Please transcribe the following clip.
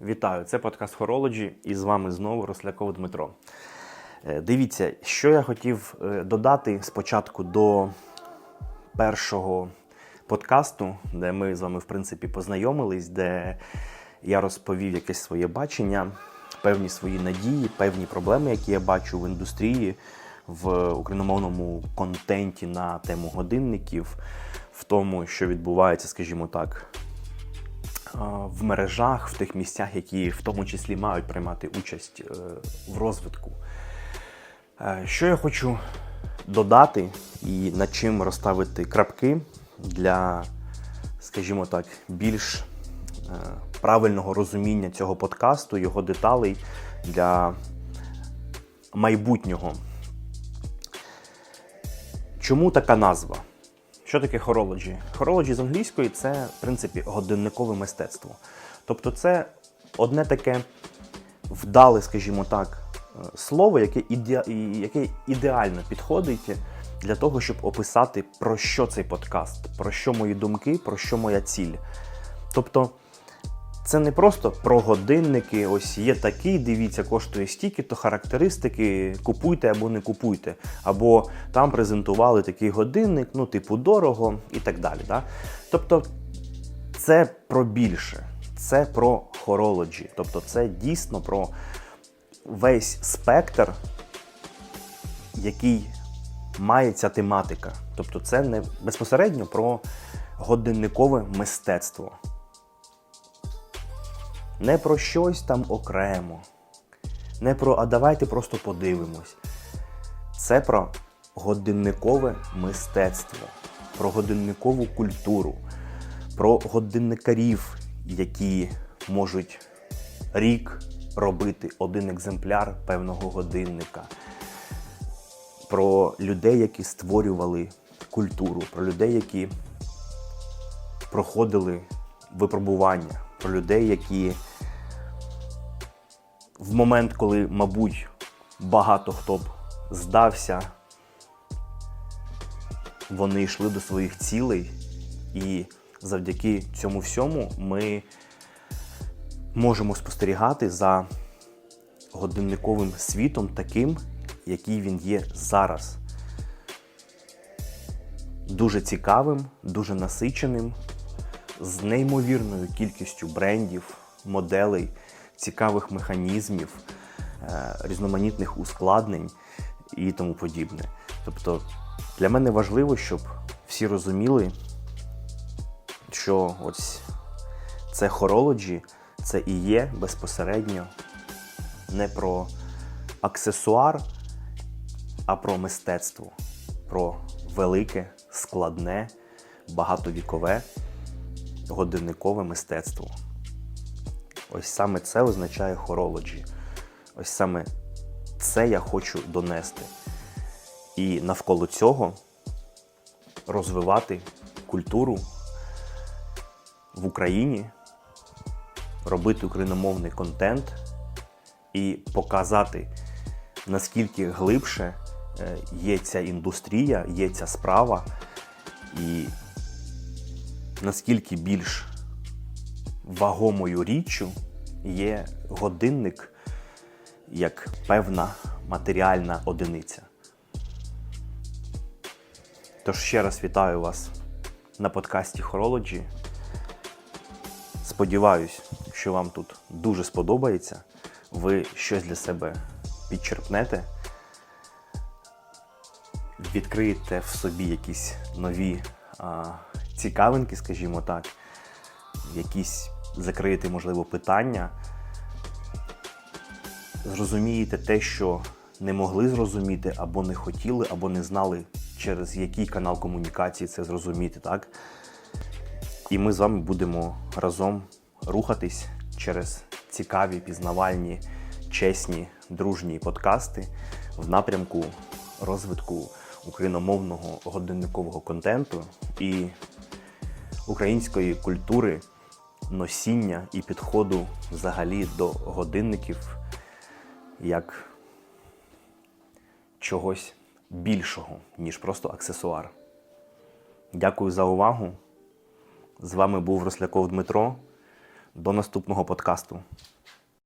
Вітаю! Це подкаст Horology і з вами знову Росляков Дмитро. Е, Дивіться, що я хотів е, додати спочатку до першого подкасту, де ми з вами, в принципі, познайомились, де я розповів якесь своє бачення, певні свої надії, певні проблеми, які я бачу в індустрії, в україномовному контенті на тему годинників, в тому, що відбувається, скажімо так, в мережах, в тих місцях, які в тому числі мають приймати участь е, в розвитку. Е, Що я хочу додати і над чим розставити крапки для, скажімо так, більш е, правильного розуміння цього подкасту, його деталей для майбутнього. Чому така назва? Що таке хорологі? Хорологі з англійської це, в принципі, годинникове мистецтво. Тобто, це одне таке вдале, скажімо так, е, слово, яке, іде... яке ідеально підходить для того, щоб описати, про що цей подкаст, про що мої думки, про що моя ціль. Тобто, це не просто про годинники, ось є такий, дивіться, коштує стільки, то характеристики, купуйте або не купуйте. Або там презентували такий годинник, ну, типу, дорого і так далі. Да? Тобто, це про більше, це про хорологі. Тобто, це дійсно про весь спектр, який має ця тематика. Тобто, це не безпосередньо про годинникове мистецтво не про щось там окремо, не про а давайте просто подивимось. Це про годинникове мистецтво, про годинникову культуру, про годинникарів, які можуть рік робити один екземпляр певного годинника, про людей, які створювали культуру, про людей, які проходили випробування, про людей, які в момент, коли, мабуть, багато хто б здався, вони йшли до своїх цілей, і завдяки цьому всьому ми можемо спостерігати за годинниковим світом таким, який він є зараз. Дуже цікавим, дуже насиченим, з неймовірною кількістю брендів, моделей, цікавих механізмів, е, різноманітних ускладнень і тому подібне. Тобто для мене важливо, щоб всі розуміли, що ось це хорологі, це і є безпосередньо не про аксесуар, а про мистецтво, про велике, складне, багатовікове годинникове мистецтво. Ось саме це означає хорологі. Ось саме це я хочу донести. І навколо цього розвивати культуру в Україні, робити україномовний контент і показати, наскільки глибше е, є ця індустрія, є ця справа, і наскільки більш вагомою річчю є годинник як певна матеріальна одиниця. Тож ще раз вітаю вас на подкасті Horology. Сподіваюсь, що вам тут дуже сподобається. Ви щось для себе підчерпнете, відкриєте в собі якісь нові а, цікавинки, скажімо так, якісь закриєте, можливо, питання, зрозумієте те, що не могли зрозуміти, або не хотіли, або не знали, через який канал комунікації це зрозуміти, так? І ми з вами будемо разом рухатись через цікаві, пізнавальні, чесні, дружні подкасти в напрямку розвитку україномовного годинникового контенту і української культури, носіння і підходу взагалі до годинників як чогось більшого, ніж просто аксесуар. Дякую за увагу. З вами був Росляков Дмитро. До наступного подкасту.